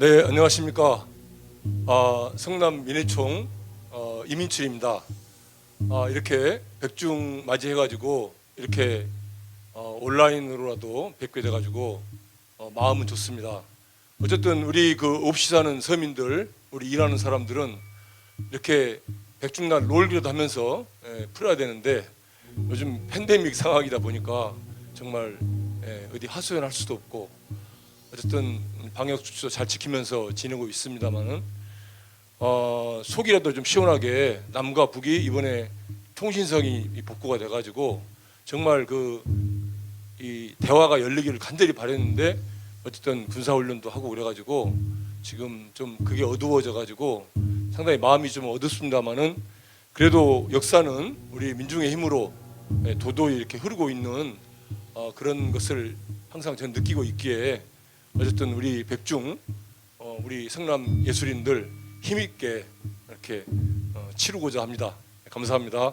네, 안녕하십니까. 아, 성남 민해총 어, 이민출입니다. 아, 이렇게 백중 맞이해가지고 이렇게 어, 온라인으로라도 뵙게 돼가지고 어, 마음은 좋습니다. 어쨌든 우리 그 없이 사는 서민들, 우리 일하는 사람들은 이렇게 백중날 롤기라도 하면서 예, 풀어야 되는데 요즘 팬데믹 상황이다 보니까 정말 예, 어디 하소연할 수도 없고 어쨌든 방역 수칙도 잘 지키면서 지내고 있습니다만은 어, 속이라도 좀 시원하게 남과 북이 이번에 통신성이 이 복구가 돼가지고 정말 그 이 대화가 열리기를 간절히 바랬는데 어쨌든 군사 훈련도 하고 그래가지고 지금 좀 그게 어두워져가지고 상당히 마음이 좀 어둡습니다만은 그래도 역사는 우리 민중의 힘으로 예, 도도히 이렇게 흐르고 있는 어, 그런 것을 항상 저는 느끼고 있기에 어쨌든 우리 백중 어, 우리 성남 예술인들 힘있게 이렇게 어, 치르고자 합니다. 감사합니다.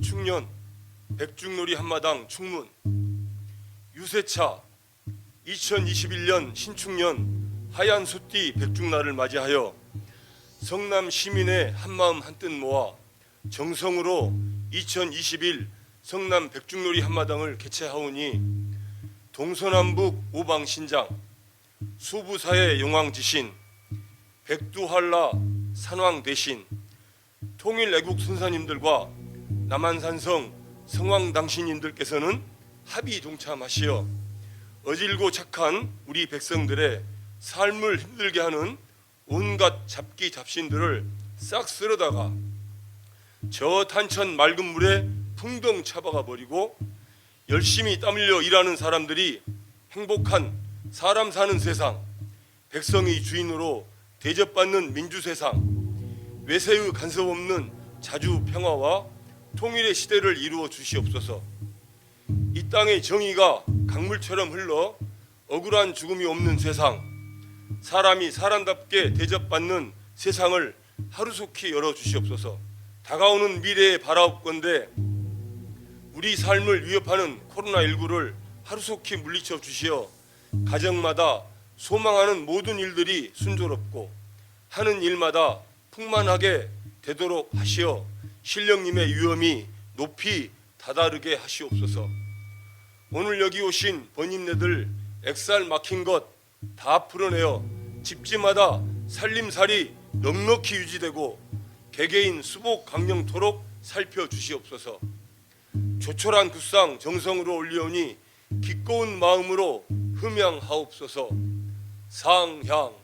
신축년 백중놀이 한마당 충문. 유세차 2021년 신축년 하얀 소띠 백중날을 맞이하여 성남 시민의 한마음 한뜻 모아 정성으로 2021 성남 백중놀이 한마당을 개최하오니 동서남북 오방 신장 수부사의 용왕지신 백두한라 산왕 대신 통일 애국 선사님들과 남한산성 성왕 당신님들께서는 합의 동참하시어 어질고 착한 우리 백성들의 삶을 힘들게 하는 온갖 잡기 잡신들을 싹 쓸어다가 저 탄천 맑은 물에 풍덩 차박아 버리고 열심히 땀 흘려 일하는 사람들이 행복한 사람 사는 세상 백성이 주인으로 대접받는 민주 세상 외세의 간섭 없는 자주 평화와 통일의 시대를 이루어 주시옵소서. 이 땅의 정의가 강물처럼 흘러 억울한 죽음이 없는 세상, 사람이 사람답게 대접받는 세상을 하루속히 열어 주시옵소서. 다가오는 미래에 바라옵건대 우리 삶을 위협하는 코로나19를 하루속히 물리쳐 주시어 가정마다 소망하는 모든 일들이 순조롭고 하는 일마다 풍만하게 되도록 하시어 신령님의 위엄이 높이 다다르게 하시옵소서. 오늘 여기 오신 번임네들 엑살 막힌 것 다 풀어내어 집집마다 살림살이 넉넉히 유지되고 개개인 수복 강령토록 살펴주시옵소서. 조촐한 구상 정성으로 올리오니 기꺼운 마음으로 흠양하옵소서. 상향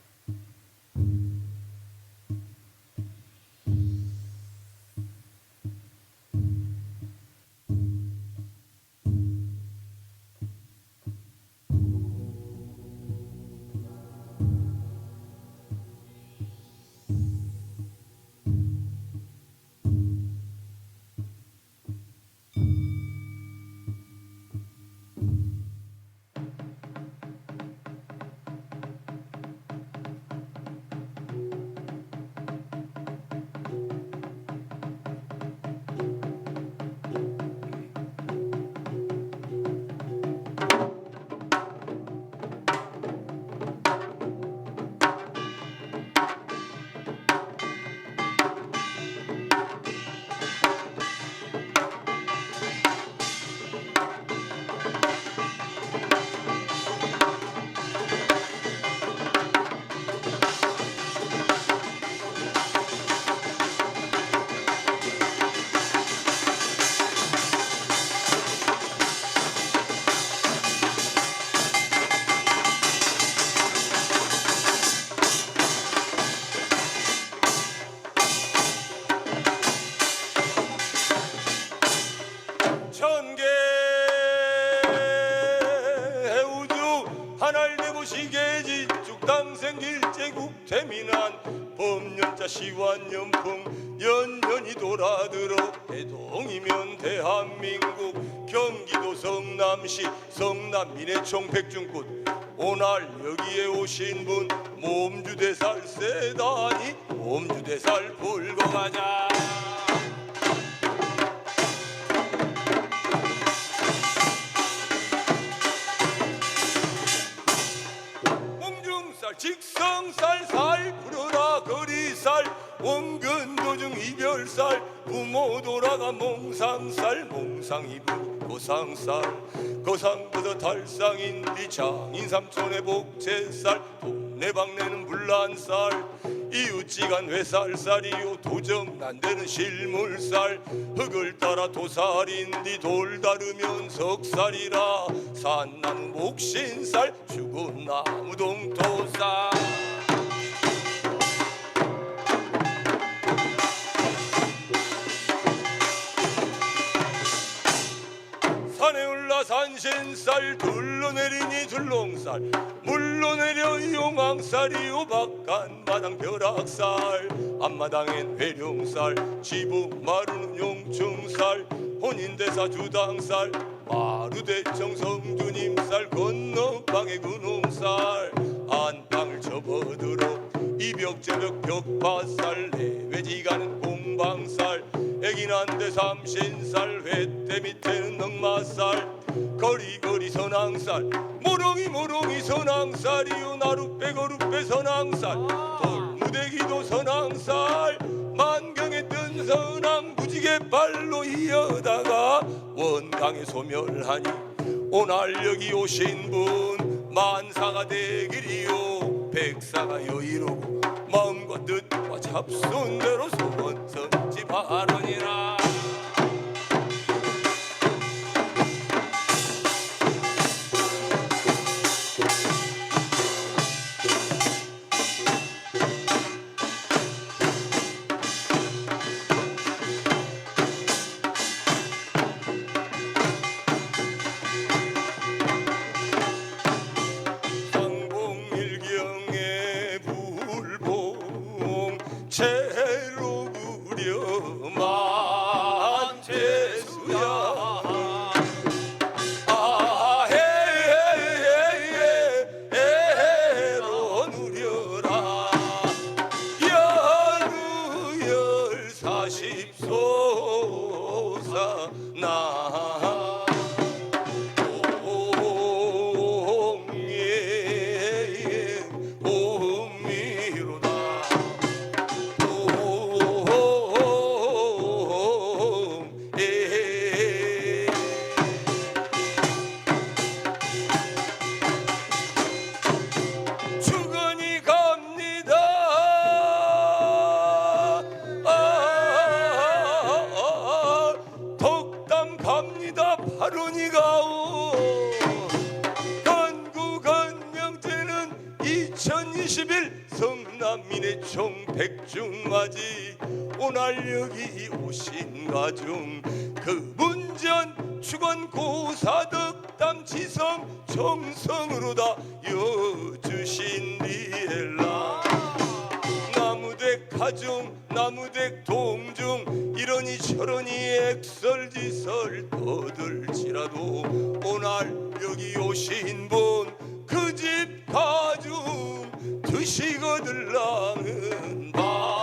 태민한 법년자 시완연풍 연년이 돌아들어 해동이면 대한민국. 경기도 성남시 성남 민해총 백중꾼 오날 여기에 오신 분 몸주대살 세다니 몸주대살 불고 가자 몽중살 직성살 살 원근 도중 이별살 부모 돌아가 몽상살 몽상 입은 고상살. 거상보다 달상인 네 장인 삼촌의 복채살 동네 방네는 불란살. 이웃지간 회살살이요 도정 난데는 실물살. 흙을 따라 도살인디 돌 다르면 석살이라. 산나무 목신살 죽은 나무 동토살 산신살 둘러내리니 둘롱살. 물러내려 용왕살이요 바깥 마당 벼락살. 앞마당엔 회룡살 지부 마루는 용충살. 혼인대사 주당살 마루대청 성주님살 건너 방에 그놈살. 안방을 접어들어 이벽제벽 벽파살 내외지가는 공방살. 애기 난데 삼신살 회대 밑에는 넉마살 거리거리 선앙살. 모롱이 모롱이 선앙살이요 나룻배 거룻배 선앙살. 돌무대기도 선앙살. 만경에 뜬 선앙 무지개 발로 이어다가 원강에 소멸하니 오날 여기 오신 분 만사가 되기리요. 백사가 여의로고 마음과 뜻과 잡순대로 소원 성지 바라니라 성남민의총 백중맞이 오날 여기 오신 가중. 그 문전 축원 고사덕담 지성 정성으로 다 여주신 리엘라. 나무댁 가중 나무댁 동중 이러니 저러니 액설지설 떠들지라도 오날 여기 오신 분 그 집 가중 드시거들라는 밤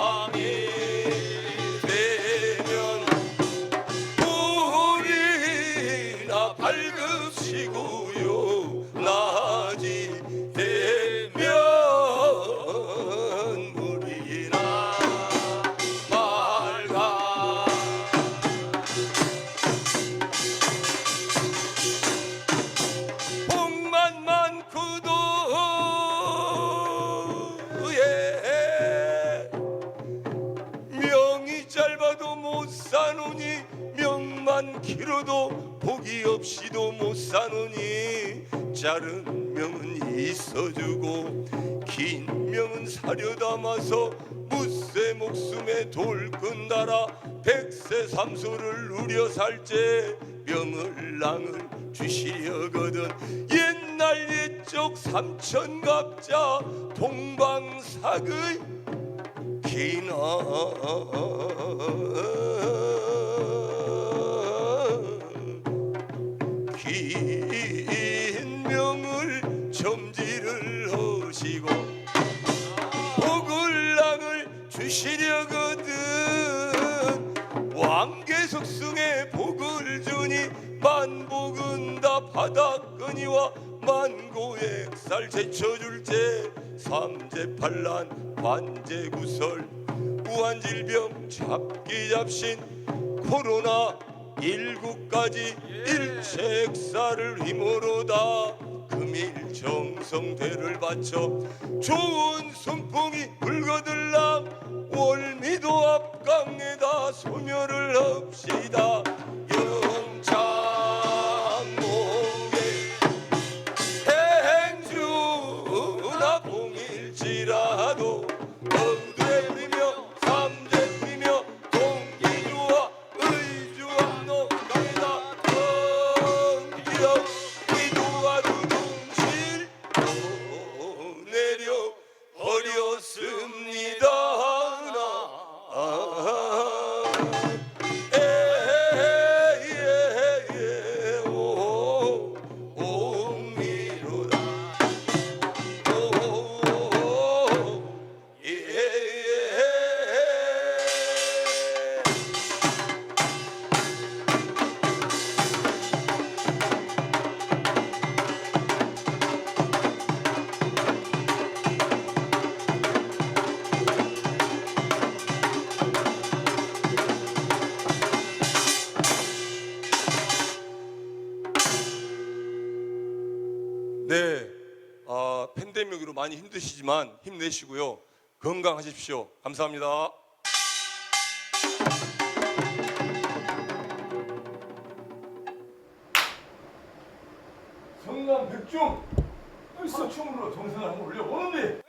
명은 있어주고 긴 명은 사려 담아서 무쇠 목숨에 돌 끈 달아 백세 삼소를 누려 살제 명을 낭을 주시려거든. 옛 난리 쪽 삼천갑자 동방사의 기나. 긴 주시려거든. 왕계석승에 복을 주니 만복은 다 받았거니와 만고액살 제쳐줄 때 삼재 팔란 관제구설. 무한질병 잡기 잡신 코로나 19까지 일체 액사를 힘으로다 금일 정성대를 바쳐 좋은 선풍이 불거들랑 월미도 앞 강에다. 소멸을 합시다 힘드시지만 힘내시고요. 건강하십시오. 감사합니다. 성남 백중 춤으로 정선을 한번 올려보는데